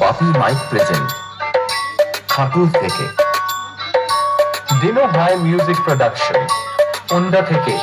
বাপি mic present. খাতুল থেকে। দিনো ভাই মিউজিক প্রোডাকশন ওন্ডা থেকে।